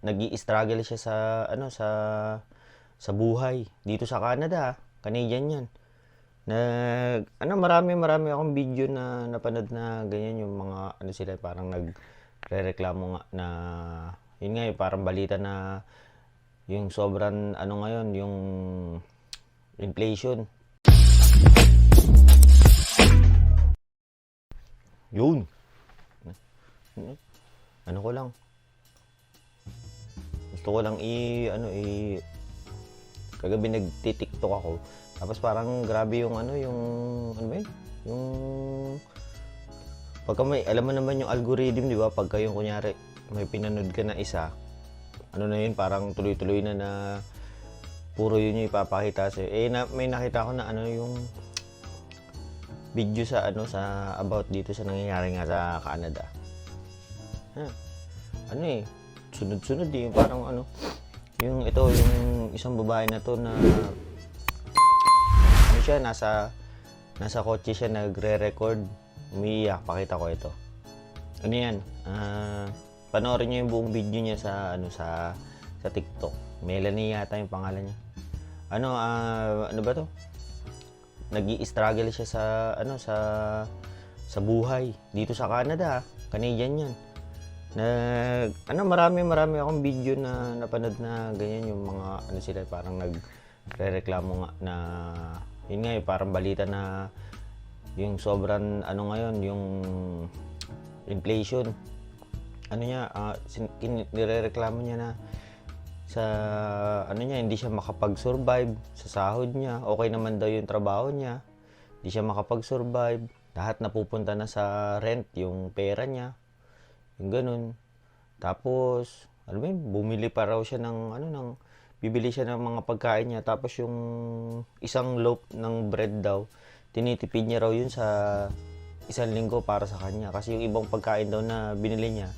nag-i-struggle siya sa ano sa sa buhay dito sa Canada. Canadian 'yan. Nag ano marami marami akong video na napanood na ganyan yung mga ano sila parang nagrereklamo nga na yun nga yung parang balita na yung sobrang ano ngayon yung inflation. Yun. Ano ko lang. Gusto ko lang i ano i kagabi nagti-TikTok ako. Tapos parang grabe yung ano yung ano ba yun? Yung pagka may alam mo naman yung algorithm, di ba? Pagka yung kunyari may pinanood ka na isa, ano na yun, parang tuloy-tuloy na na puro yun yung ipapakita sa'yo. Eh, na, may nakita ko na ano yung video sa ano sa about dito sa nangyayari nga sa Canada. Ha, ano eh, sunod-sunod eh, parang ano, yung ito, yung isang babae na to na ano siya, nasa nasa kotse siya nagre-record, umiiyak, pakita ko ito. Ano yan? Ah, panoorin niyo yung buong video niya sa ano sa sa TikTok. Melanie yata yung pangalan niya. Ano ah, ano ba to? Nag-i-struggle siya sa ano sa sa buhay dito sa Canada. Canadian 'yan. Nag ano marami marami akong video na napanood na ganyan yung mga ano sila parang nagrereklamo nga na yun nga yung parang balita na yung sobrang ano ngayon yung inflation. Ano niya kin- nirereklamo niya na sa ano niya hindi siya makapag-survive sa sahod niya. Okay naman daw yung trabaho niya. Hindi siya makapag-survive. Lahat napupunta na sa rent yung pera niya yung ganun. Tapos ba yun, bumili pa raw siya ng ano ng bibili siya ng mga pagkain niya. Tapos yung isang loaf ng bread daw tinitipid niya raw yun sa isang linggo para sa kanya. Kasi yung ibang pagkain daw na binili niya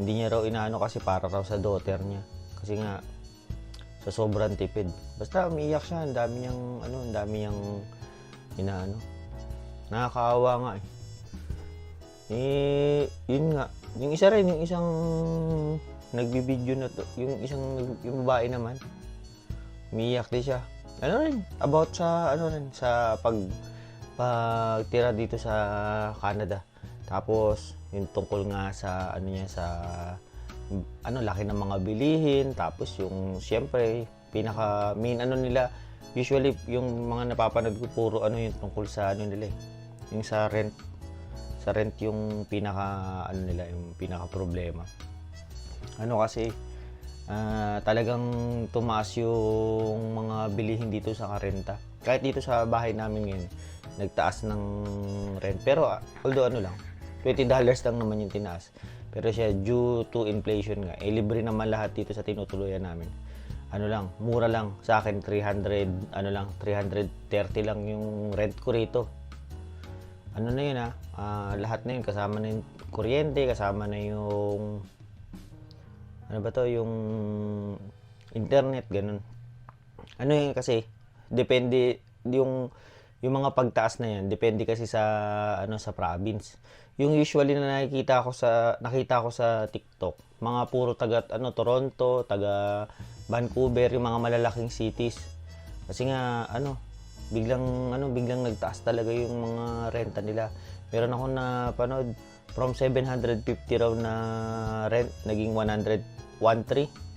hindi niya raw inaano kasi para raw sa daughter niya. Kasi nga sa sobrang tipid. Basta umiiyak siya ang dami niyang ano ang dami niyang inaano. Nakakaawa nga eh. Eh yun nga yung isa rin yung isang nagbibideo na to yung isang yung babae naman umiiyak din siya. Ano rin about sa ano rin sa pag pagtira dito sa Canada. Tapos yung tungkol nga sa ano niya sa ano laki ng mga bilihin. Tapos yung siyempre pinaka main ano nila usually yung mga napapanood ko puro ano yung tungkol sa ano nila eh, yung sa rent sa rent yung pinaka ano nila yung pinaka problema. Ano kasi ah, talagang tumaas yung mga bilihin dito sa karenta. Kahit dito sa bahay namin ngayon nagtaas ng rent. Pero ah, although ano lang 20 dollars lang naman yung tinaas. Pero siya due to inflation nga eh libre naman lahat dito sa tinutuluyan namin. Ano lang mura lang. Sa akin 300 ano lang 330 lang yung rent ko rito ano na yun ah, ah, lahat na yun. Kasama na yung kuryente kasama na yung ano ba to? Yung internet ganun. Ano yun kasi depende yung yung mga pagtaas na yan depende kasi sa ano sa province. Yung usually na nakikita ko sa nakita ko sa TikTok mga puro taga ano Toronto taga Vancouver yung mga malalaking cities. Kasi nga ano biglang ano biglang nagtaas talaga yung mga renta nila meron ako na panood from 750 raw na rent naging 100 13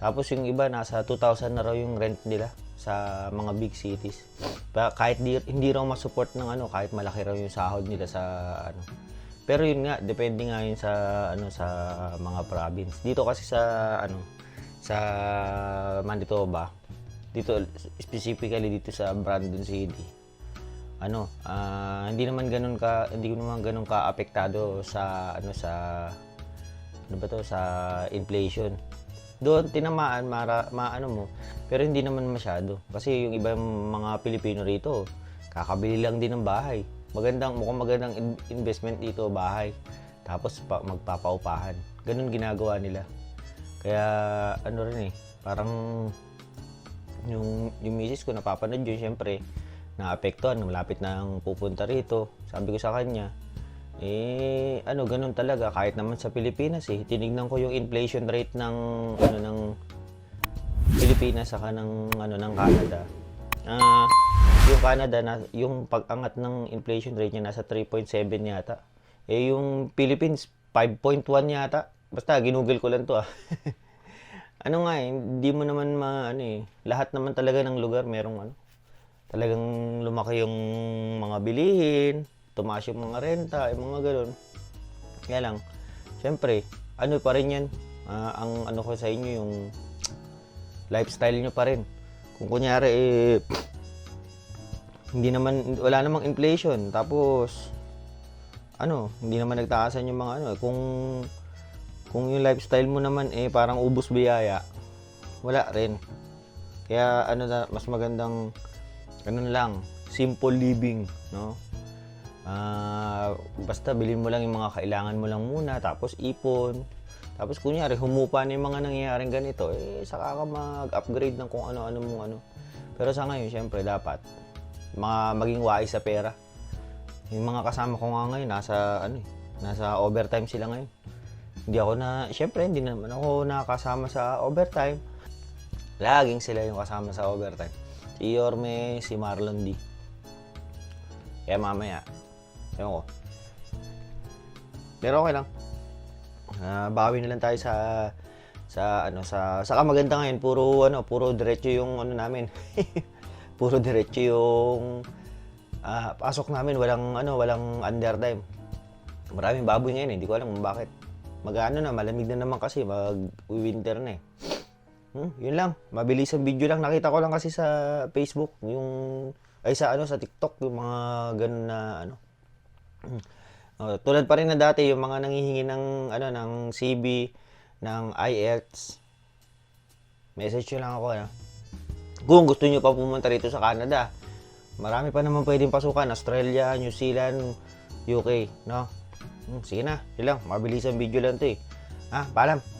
tapos yung iba nasa 2,000 na raw yung rent nila sa mga big cities. Kahit di, hindi raw ma-support ng ano, kahit malaki raw yung sahod nila sa ano. Pero yun nga, depende nga yun sa ano sa mga province. Dito kasi sa ano sa Manitoba, dito specifically dito sa Brandon City. Ano, ah, hindi naman ganun ka hindi naman ganun ka apektado sa ano sa ano ba to sa inflation. Doon tinamaan mara, maano mo pero hindi naman masyado. Kasi yung ibang mga Pilipino rito kakabili lang din ng bahay. Magandang mukhang magandang in- investment dito bahay. Tapos pa, magpapaupahan. Ganun ginagawa nila. Kaya ano rin eh parang yung yung misis ko napapanood yun syempre naapektuhan malapit na ang pupunta rito sabi ko sa kanya Eh, ano, ganun talaga. Kahit naman sa Pilipinas eh. Tinignan ko yung inflation rate ng, ano, ng Pilipinas saka ng, ano, ng Canada. Ah, yung Canada, na, yung pag-angat ng inflation rate niya nasa 3.7 yata. Eh, yung Philippines, 5.1 yata. Basta, ginugol ko lang to ah. ano nga eh, hindi mo naman ma, ano eh, lahat naman talaga ng lugar merong ano, talagang lumaki yung mga bilihin, tumaas yung mga renta, yung mga ganun. Kaya lang, syempre, ano pa rin yan, ah, ang ano ko sa inyo, yung lifestyle nyo pa rin. Kung kunyari, eh, hindi naman, wala namang inflation, tapos, ano, hindi naman nagtaasan yung mga ano, eh, kung, kung yung lifestyle mo naman, eh, parang ubos biyaya, wala rin. Kaya, ano na, mas magandang, ganun lang, simple living, no? Ah, basta bilhin mo lang yung mga kailangan mo lang muna, tapos ipon. Tapos kunyari, humupa na yung mga nangyayaring ganito, eh, saka ka mag-upgrade ng kung ano-ano mong ano. Pero sa ngayon, syempre, dapat mga maging wise sa pera. Yung mga kasama ko nga ngayon, nasa, ano eh, nasa overtime sila ngayon. Hindi ako na, syempre, hindi naman ako nakasama sa overtime. Laging sila yung kasama sa overtime. Si Yorme, si Marlon D. Kaya mamaya, ewan ko. Pero okay lang. Ah, bawi na lang tayo sa sa ano sa saka maganda ngayon puro ano puro diretso yung ano namin puro diretso yung ah, pasok namin walang ano walang undertime maraming baboy ngayon eh. hindi ko alam bakit mag-ano na malamig na naman kasi mag winter na eh Hmm, yun lang. Mabilis ang video lang. Nakita ko lang kasi sa Facebook, yung ay sa ano sa TikTok yung mga ganun na ano. Hmm. Oh, tulad pa rin na dati yung mga nanghihingi ng ano ng CB ng IELTS. Message nyo lang ako na. Kung gusto nyo pa pumunta rito sa Canada, marami pa naman pwedeng pasukan. Australia, New Zealand, UK, no? Hmm, sige na, yun lang. Mabilis ang video lang to eh. Ha, paalam.